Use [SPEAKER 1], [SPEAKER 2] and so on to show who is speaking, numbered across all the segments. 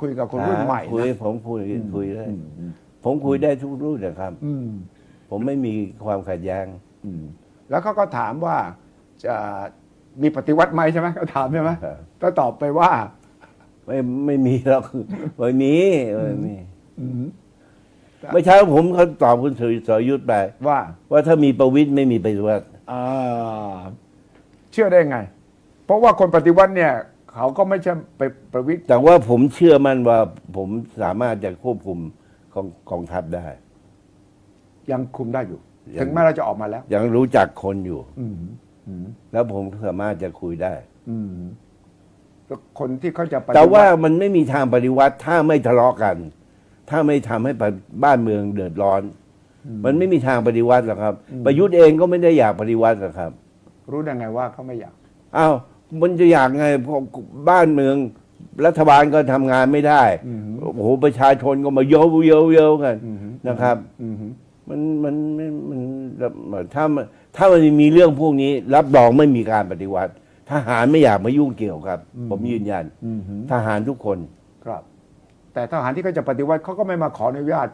[SPEAKER 1] คุยกับคนรุ่นใหม่
[SPEAKER 2] อ่าคุย
[SPEAKER 1] นะ
[SPEAKER 2] ผมคุยคุยได้
[SPEAKER 1] อืมอืม
[SPEAKER 2] ผมคุยได้ทุกรุ่นนะครับ
[SPEAKER 1] อืม
[SPEAKER 2] ผมไม่มีความขัดแย้ง
[SPEAKER 1] อืมแล้วเขาก็ถามว่าจะมีปฏิวัติไหมใช่ไหมเขาถามใช่ไหม
[SPEAKER 2] ครับ
[SPEAKER 1] ก็ตอบไปว่า
[SPEAKER 2] ไม่ไม่มีหรอกไม่มีไม่มี
[SPEAKER 1] อืม
[SPEAKER 2] ไม่ใช่ผมเขาตอบคุณสรสรยุทธ์ไป
[SPEAKER 1] ว่า
[SPEAKER 2] ว่าถ้ามีประวิตยไม่มีปฏิวัติ
[SPEAKER 1] อ่าเชื่อได้ไง เพราะว่าคนปฏิวัติเนี่ย เขาก็ไม่ใช่ไปประวิตร
[SPEAKER 2] แต่ว่าผมเชื่อมั่นว่าผมสามารถจะควบคุมกองกองทัพได้
[SPEAKER 1] ยังคุมได้อยู่
[SPEAKER 2] ยัง
[SPEAKER 1] ถึงแม้เราจะออกมาแล้ว
[SPEAKER 2] ยังรู้จักคนอยู่
[SPEAKER 1] อืมอืม
[SPEAKER 2] แล้วผมสามารถจะคุยได้
[SPEAKER 1] อืมแล้วคนที่เขาจะปฏิ
[SPEAKER 2] แต่ว่า
[SPEAKER 1] ติ
[SPEAKER 2] มันไม่มีทางปฏิวัติ ถ้าไม่ทะเลาะกัน ถ้าไม่ทำให้บ้านเมืองเดือดร้อน มันไม่มีทางปฏิวัติหรอกครับ ประยุทธ์เองก็ไม่ได้อยากปฏิวัติหรอกครับ
[SPEAKER 1] รู้ได้ไงว่าเขาไม่อยาก
[SPEAKER 2] อ้าว มันจะอยากไงเพราะบ้านเมือง รัฐบาลก็ทำงานไม่ได้
[SPEAKER 1] อืม
[SPEAKER 2] โอ้โหประชาชนก็มาเยอะเยอะเยอะกัน
[SPEAKER 1] อืม
[SPEAKER 2] นะครับ
[SPEAKER 1] อืม
[SPEAKER 2] มันมันมันมันมันถ้ามันถ้ามันมีเรื่องพวกนี้ รับรองไม่มีการปฏิวัติ ทหารไม่อยากมายุ่งเกี่ยวครับ ผมยืนยัน
[SPEAKER 1] อืม
[SPEAKER 2] ทหารทุกคน
[SPEAKER 1] ครับ แต่ทหารที่เขาจะปฏิวัติเขาก็ไม่มาขออนุญาต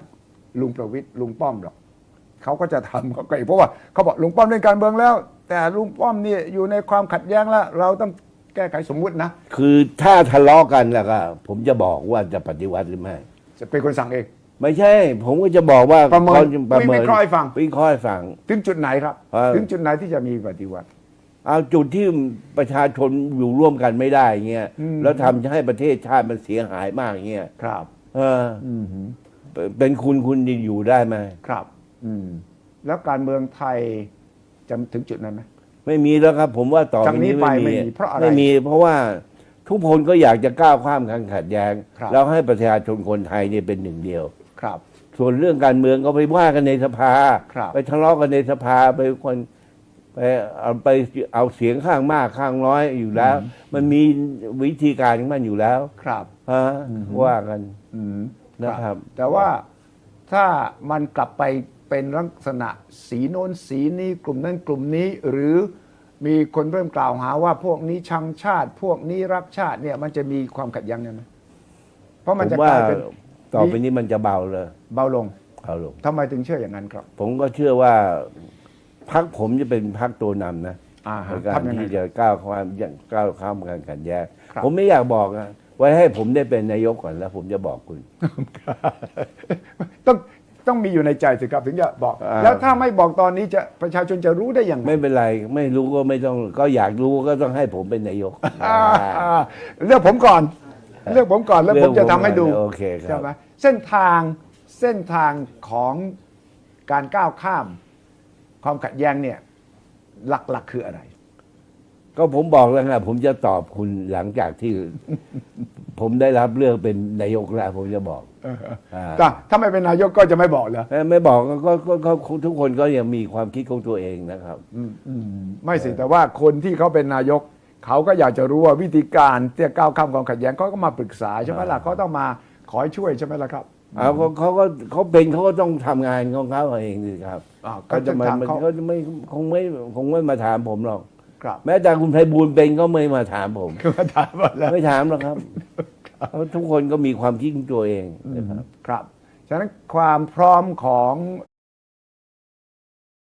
[SPEAKER 1] ลุงประวิตรลุงป้อมหรอก เขาก็จะทำเขาก็เพราะว่าเขาบอกลุงป้อมเล่นการเมืองแล้ว แต่ลุงป้อมนี่อยู่ในความขัดแย้งแล้ว เราต้องแก้ไขสมมุตินะ
[SPEAKER 2] คือถ้าทะเลาะกันแล้วก็ผมจะบอกว่าจะปฏิวัติหรือไม่
[SPEAKER 1] จะเป็นคนสั่งเอง
[SPEAKER 2] ไม่ใช่ ผมก็จะบอกว่า
[SPEAKER 1] ประเมิน
[SPEAKER 2] ขาจประเมิน
[SPEAKER 1] วิเคราะห์ให้ฟัง
[SPEAKER 2] วิเคราะห์ให้ฟัง
[SPEAKER 1] ถึงจุดไหนครับ
[SPEAKER 2] เออ
[SPEAKER 1] ถึงจุดไหนที่จะมีปฏิวัติ
[SPEAKER 2] เอาจุดที่ประชาชนอยู่ร่วมกันไม่ได้เงี้ย
[SPEAKER 1] อืม
[SPEAKER 2] แล้วทำให้ประเทศชาติมันเสียหายมากเงี้ย
[SPEAKER 1] ครับ
[SPEAKER 2] เออ
[SPEAKER 1] อืม
[SPEAKER 2] เป็นเป็นคุณคุณจะอยู่ได้ไหม
[SPEAKER 1] ครับ อืม แล้วการเมืองไทยจะถึงจุดนั้นไหม
[SPEAKER 2] ไม่มีแล้วครับ ผมว่าต่อ
[SPEAKER 1] จากนี้ไปไม่มีเพราะอะไร
[SPEAKER 2] ไม่มี เพราะว่าทุกคนก็อยากจะก้าวข้ามการขัดแย้ง
[SPEAKER 1] ครับ
[SPEAKER 2] แล้วให้ประชาชนคนไทยเนี่ยเป็นหนึ่งเดียว
[SPEAKER 1] ครับ
[SPEAKER 2] ส่วนเรื่องการเมืองก็ไปว่ากันในสภา
[SPEAKER 1] ครับ
[SPEAKER 2] ไปทะเลาะกันในสภาไปคนไปเอาไปเอาเสียงข้างมากข้างน้อยอยู่แล้ว มันมีวิธีการของมันอยู่แล้ว
[SPEAKER 1] ครับ
[SPEAKER 2] ฮะว่ากัน
[SPEAKER 1] อืม
[SPEAKER 2] นะครับ
[SPEAKER 1] แต่ว่าถ้ามันกลับไป เป็นลักษณะสีโน้นสีนี้กลุ่มนั้นกลุ่มนี้หรือมีคนเริ่มกล่าวหาว่าพวกนี้ชังชาติ พวกนี้รักชาติเนี่ยมันจะมีความขัดแย้งกันไหมเพราะ
[SPEAKER 2] ผ
[SPEAKER 1] มัน
[SPEAKER 2] ม
[SPEAKER 1] จะก
[SPEAKER 2] ว่า
[SPEAKER 1] ลายเป็น
[SPEAKER 2] ต่อไปนี้มันจะเบาเลย
[SPEAKER 1] เบาลง
[SPEAKER 2] เอาลง
[SPEAKER 1] ทำไมถึงเชื่ออย่างนั้นครับ
[SPEAKER 2] ผมก็เชื่อว่าพักผมจะเป็นพักตัวนำนะ
[SPEAKER 1] อ่าฮะ
[SPEAKER 2] ในการ
[SPEAKER 1] ทำยังไง
[SPEAKER 2] ที่จะก้าวความก้าวข้ามการขัดแย้ง
[SPEAKER 1] ครับ
[SPEAKER 2] ผมไม่อยากบอกนะไว้ให้ผมได้เป็นนายกก่อนแล้ว ผมจะบอกคุณ
[SPEAKER 1] ต้องต้องมีอยู่ในใจสิครับถึงจะบอก
[SPEAKER 2] อ่า
[SPEAKER 1] แล้วถ้าไม่บอกตอนนี้จะประชาชนจะรู้ได้อย่างไร
[SPEAKER 2] ไม่เป็นไรไม่รู้ก็ไม่ต้องก็อยากรู้ก็ต้องให้ผมเป็นนายก
[SPEAKER 1] อ่าอ่าเลือกผมก่อน เลือกผมก่อนแล้วผมจะทำให้ดู
[SPEAKER 2] โอเคครั
[SPEAKER 1] ใช่
[SPEAKER 2] บ
[SPEAKER 1] ไหมเส้นทางเส้นทางของการก้าวข้าม ความขัดแย้งเนี่ยหลักๆคืออะไร
[SPEAKER 2] ก็ผมบอกแล้วไงผมจะตอบคุณหลังจากที่ ผมได้รับเลือกเป็นนายกแล้วผมจะบอกา
[SPEAKER 1] ถ้าถ้าไม่เป็นนายกก็จะไม่บอกเหรอ
[SPEAKER 2] เอ้ยไม่บอกก็ก็ก็ก็ทุกคนก็ยังมีความคิดของตัวเองนะครับ
[SPEAKER 1] อืมอืมไม่สิแต่ว่าคนที่เขาเป็นนายก เขาก็อยากจะรู้ว่าวิธีการที่จะก้าวข้ามความขัดแย้งเขาก็มาปรึกษาใช่ไหมล่ะเขาต้องมาขอให้ช่วยใช่ไหมล่ะครับ
[SPEAKER 2] เอาเขาเขาก็เขาเป็นเขาก็ต้องทำงานของเขาเองสิครับ
[SPEAKER 1] อ่า
[SPEAKER 2] เขาจะมา
[SPEAKER 1] ก็จะถาม
[SPEAKER 2] มัน
[SPEAKER 1] เขา
[SPEAKER 2] เขาจะไม่คงไม่คงไม่มาถามผมหรอก
[SPEAKER 1] ครับ
[SPEAKER 2] แม้แต่คุณไพบูลย์เป็นก็ไม่มาถามผม
[SPEAKER 1] คือมาถามว่าแล้ว
[SPEAKER 2] ไม่ถามหรอกครับเพราะทุกคนก็มีความคิดของตัวเองนะครับ
[SPEAKER 1] ครับ ฉะนั้นความพร้อมของ